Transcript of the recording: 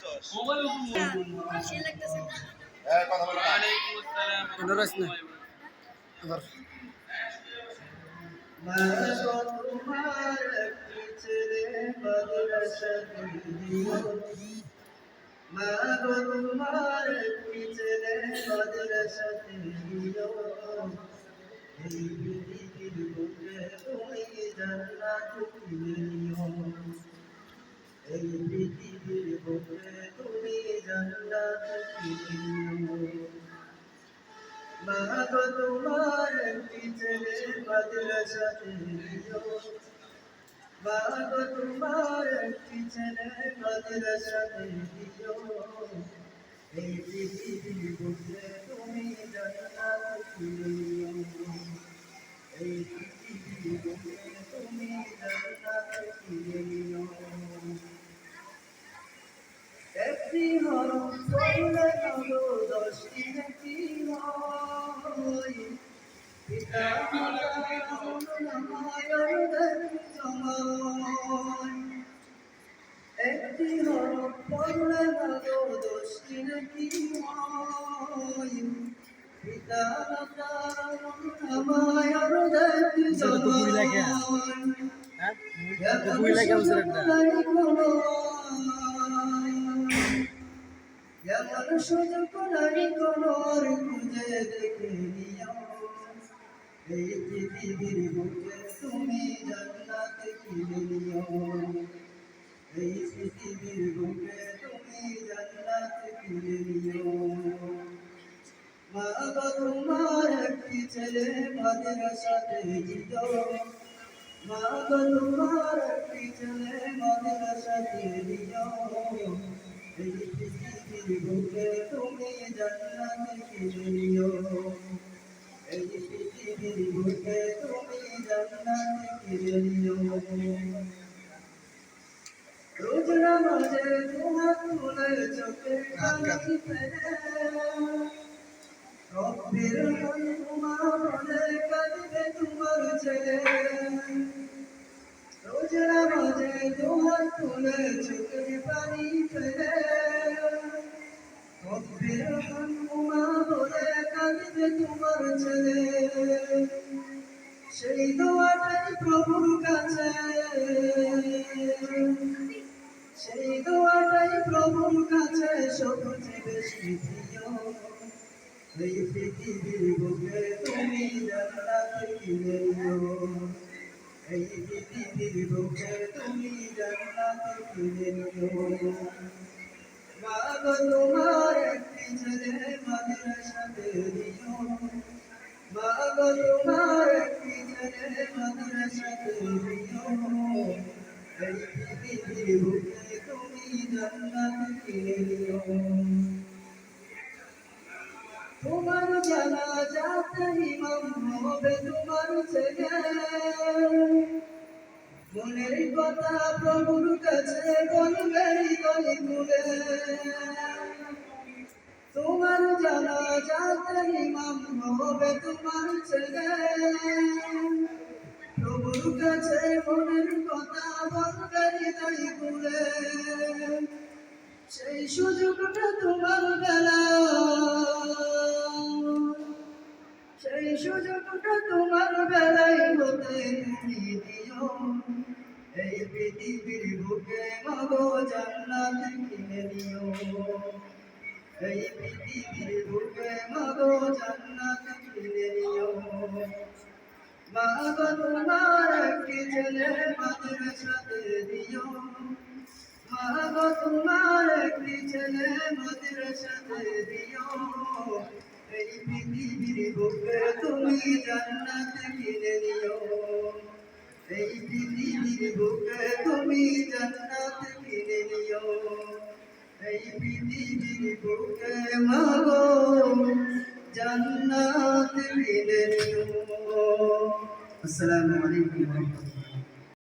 বুঝছস সে লাগতেছে না হ্যাঁ কথা বলো না অনুরোধ না আবার মা তোমার একটি ছেলে দিও এই পৃথিবীর বুকে তুমি জান্নাত কিনে নিও এই পৃথিবীর বুকে তুমি জান্নাত মা গো তোমার একটি ছেলে মাদ্রাসাতে মা গো তোমার একটি একটি হরম করলে হলো দশটি নেকি হয় পিতা কুড়ি লাগে। জমায় হ্যাঁ বুঝলা কেমন যেমন সুযোগ নাই কোনোর খুঁজে দেখে নিও। এই পৃথিবীর বুকে তুমি জান্নাত কিনে নিও। এই পৃথিবীর বুকে তুমি জান্নাত কিনে নিও। গো তোমার একটি ছেলে মাদ্রাসাতে মা গো তোমার একটি ছেলে মাদ্রাসাতে দিও এই পৃথিবীর বুকে তুমি জান্নাত নিও এই পৃথিবীর বুকে তুমি জান্নাত নিও রোজ নামাজে তোমার তুলে চোখে কালি ফেলে হামহুমা বলে কাঁদবে তোমার ছেলে। রোজ নামাজে তোমার তুলে চোখের সেই দোয়াটাই প্রভুর কাছে। সেই দোয়াটাই প্রভুর কাছে সবচেয়ে বেশি প্রিয় এই পৃথিবীর বুকে তুমি জান্নাত কিনে এই পৃথিবীর বুকে তুমি জান্নাত কিনে নিও। মা তোমার একটি ছেলে মাদ্রাসাতে দিও মা গো তোমার পৃথিবীর বুকে তুমি জান্নাত কিনে তোমার জানা যাতে ইমাম হবে তোমার ছেলে মনের কথা প্রভুর কাছে বলবে, হৃদয় খুলে তোমার জানা ইমাম হবে তোমার ছেলে। প্রভুর কাছে কথা বলবে হৃদয় খুলে। সেই সুযোগটা তোমার বেলা সেই সুযোগটা তোমার বেলায় হতে দিও। এই পৃথিবীর বুকে মগো জান্নাত কিনে নিও। এই পৃথিবীর বুকে মগো জান্নাত কিনে নিও গো তোমার একটি ছেলে মাদ্রাসাতে দিও গো তোমার একটি ছেলে মাদ্রাসাতে দিও এই পৃথিবীর বুকে তুমি জান্নাত কিনে নিও এই পৃথিবীর বুকে তুমি জান্নাত কিনে নিও। এই পৃথিবীর বুকে মাগো জান্নাত নিও আসসালামু আলাইকুম।